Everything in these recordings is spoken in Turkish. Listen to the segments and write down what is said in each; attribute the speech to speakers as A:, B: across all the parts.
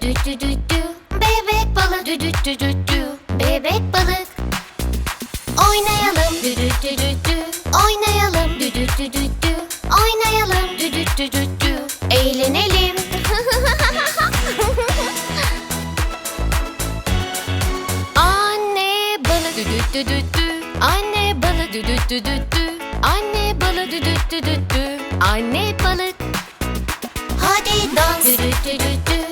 A: dü dü dü dü. Bebek balık dü dü dü dü dü. Bebek balık Oynayalım dü dü dü dü dü. Oynayalım dü dü dü dü dü. Oynayalım dü dü dü dü dü. Eğlenelim Anne balık dü dü dü dü dü. Anne balık dü dü dü dü dü. Anne balık dü dü dü dü dü. Anne balık Hadi dans dü dü dü dü dü.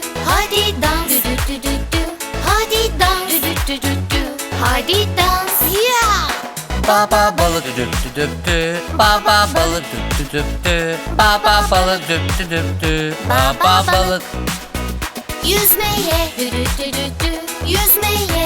A: Hadi dans dü dü dü dü dü. Hadi dans dü dü dü dü dü. Hadi dans yeah!
B: Baba balık düp düp dü. Baba balık düp düp dü. Baba balık düp düp düp dü. Baba balık
A: Yüzmeye dü dü dü dü dü. Yüzmeye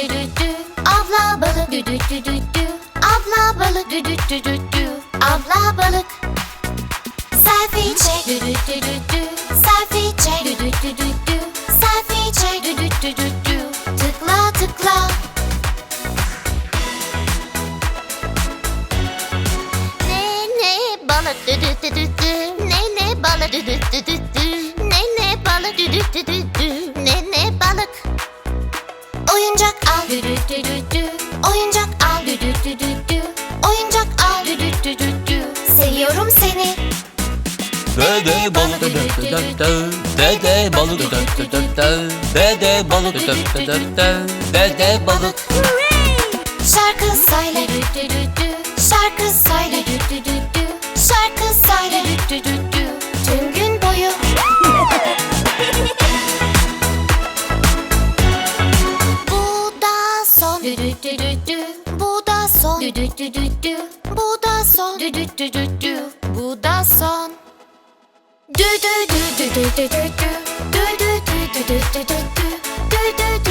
A: dü dü dü. Abla balık dü dü dü dü dü. Abla balık dü dü dü dü dü. Abla balık Selfie çek dü dü dü dü dü. Selfie çek dü dü dü dü dü dü dü dü dü. Oyuncak al dü dü dü dü dü. Oyuncak al dü dü dü dü dü. Seviyorum seni.
B: Dede balık düp düp düp dü. Dede balık düp düp düp dü. Dede balık düp düp düp dü. Dede balık
A: Şarkı söyle dü dü dü dü. Son dü dü dü dü dü. Bu da son dü dü dü dü dü. Bu da son. Dü dü dü dü dü dü dü dü. Dü dü dü dü dü dü dü dü. Dü dü